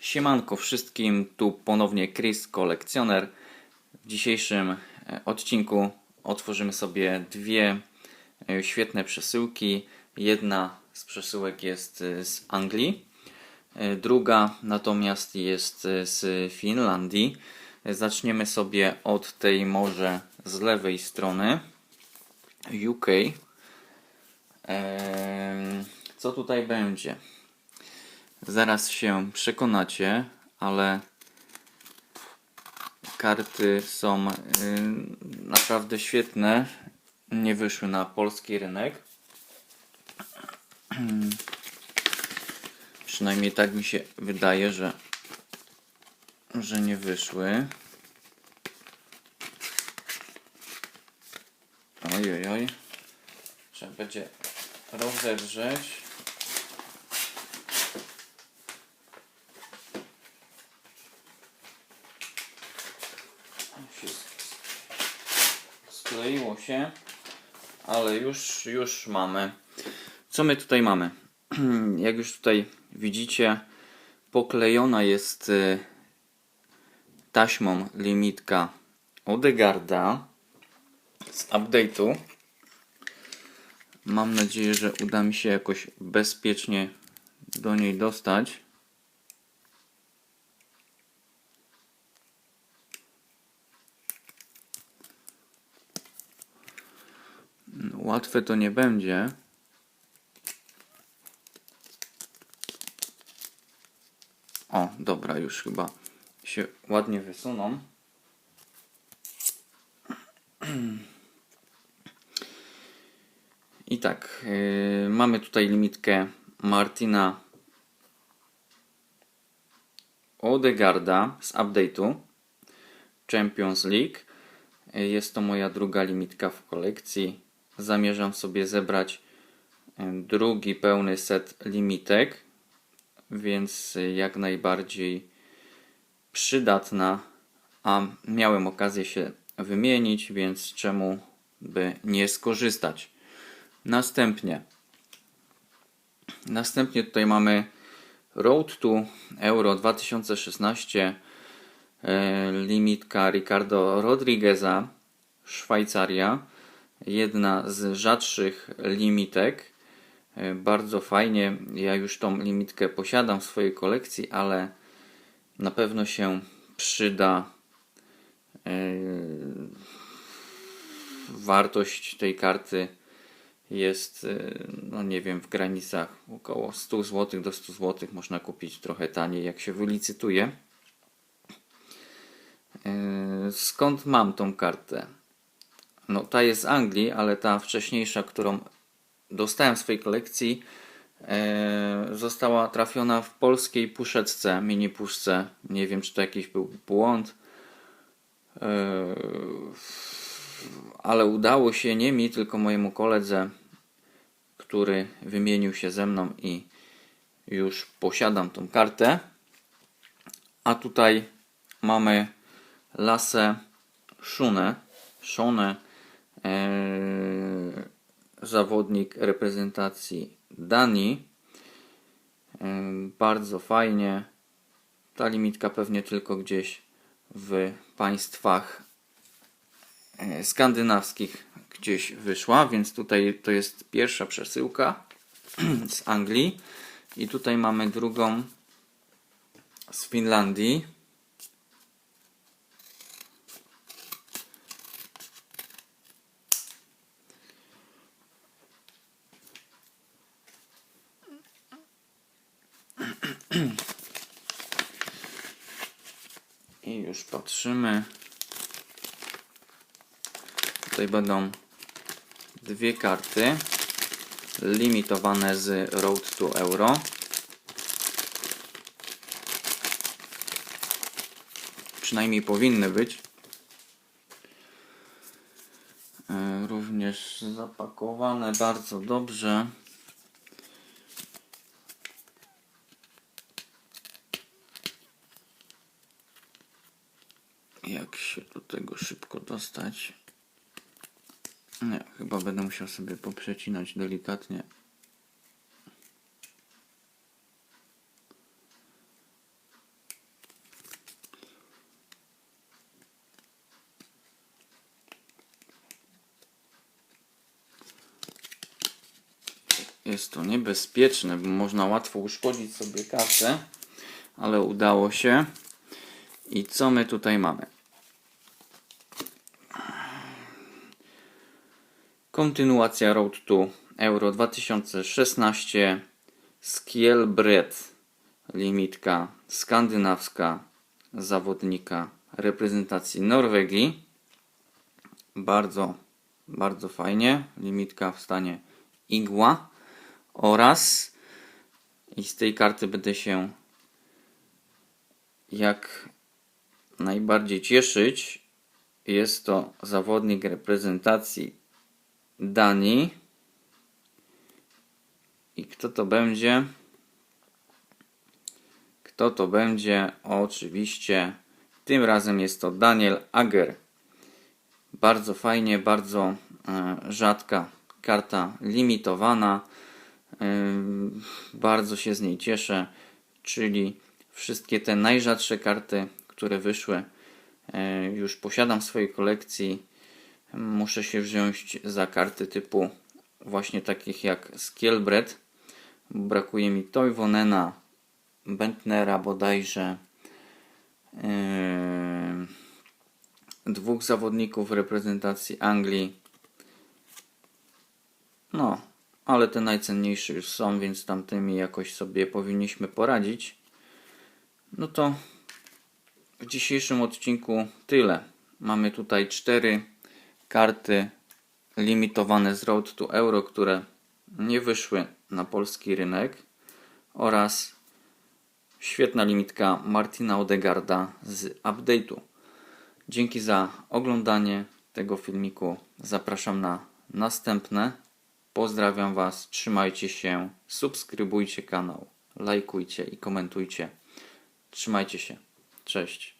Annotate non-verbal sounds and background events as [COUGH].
Siemanko wszystkim, tu ponownie Chris Kolekcjoner. W dzisiejszym e, odcinku otworzymy sobie dwie e, świetne przesyłki. Jedna z przesyłek jest e, z Anglii, druga natomiast jest z Finlandii. Zaczniemy sobie od tej może z lewej strony UK. Co tutaj będzie? Zaraz się przekonacie, ale karty są y, naprawdę świetne. Nie wyszły na polski rynek. [CLEARS THROAT] Przynajmniej tak mi się wydaje, że, że nie wyszły. Oj, oj, oj. Trzeba będzie rozedrzeć. Ale już, już mamy. Co my tutaj mamy? [CLEARS THROAT] Jak już tutaj widzicie, poklejona jest y, taśmą limitka Odegarda z update'u. Mam nadzieję, że uda mi się jakoś bezpiecznie do niej dostać. Łatwe to nie będzie. O, dobra, już chyba się ładnie wysuną. I tak, yy, mamy tutaj limitkę Martina Odegarda z update'u Champions League. Yy, Jest to moja druga limitka w kolekcji. Zamierzam sobie zebrać drugi pełny set limitek, więc jak najbardziej przydatna, a miałem okazję się wymienić, więc czemu by nie skorzystać. Następnie Następnie tutaj mamy Road to Euro 2016 e, limitka Ricardo Rodrigueza Szwajcaria jedna z rzadszych limitek E, bardzo fajnie ja już tą limitkę posiadam w swojej kolekcji ale na pewno się przyda e, wartość tej karty jest, y, no nie wiem, w granicach około 100 zł do 100 zł. Można kupić trochę taniej, jak się wylicytuje. Skąd mam tą kartę? No, ta jest z Anglii, ale ta wcześniejsza, którą dostałem w swojej kolekcji, y, została trafiona w polskiej puszeczce, mini puszce. Nie wiem, czy to jakiś był błąd ale udało się nie mi, tylko mojemu koledze, który wymienił się ze mną i już posiadam tą kartę. A tutaj mamy Lasę Szunę, Szonę, e, zawodnik reprezentacji Danii. Bardzo fajnie. Ta limitka pewnie tylko gdzieś w państwach e, skandynawskich gdzieś wyszła, więc tutaj to jest pierwsza przesyłka [CLEARS THROAT] z Anglii i tutaj mamy drugą z Finlandii. [CLEARS THROAT] I już patrzymy. Tutaj będą dwie karty limitowane z Road to Euro. Przynajmniej powinny być. E, Również zapakowane bardzo dobrze. jak się do tego szybko dostać. Nie, chyba będę musiał sobie poprzecinać delikatnie. Jest to niebezpieczne, bo można łatwo uszkodzić sobie kasę, ale udało się. I co my tutaj mamy? Kontynuacja Road to Euro 2016 Skielbred limitka skandynawska zawodnika reprezentacji Norwegii. Bardzo, bardzo fajnie. Limitka w stanie igła oraz i z tej karty będę się jak najbardziej cieszyć. Jest to zawodnik reprezentacji Danii. I kto to będzie? Kto to będzie? Oczywiście tym razem jest to Daniel Ager. Bardzo fajnie, bardzo e, rzadka karta limitowana. E, bardzo się z niej cieszę, czyli wszystkie te najrzadsze karty, które wyszły, e, już posiadam w swojej kolekcji. Muszę się wziąć za karty typu właśnie takich jak Skielbred. Brakuje mi Toivonena, Bentnera bodajże, yy, dwóch zawodników reprezentacji Anglii. No, ale te najcenniejsze już są, więc tamtymi jakoś sobie powinniśmy poradzić. No to w dzisiejszym odcinku tyle. Mamy tutaj cztery karty limitowane z Road to Euro, które nie wyszły na polski rynek oraz świetna limitka Martina Odegarda z update'u. Dzięki za oglądanie tego filmiku. Zapraszam na następne. Pozdrawiam Was, trzymajcie się, subskrybujcie kanał, lajkujcie i komentujcie. Trzymajcie się. Cześć.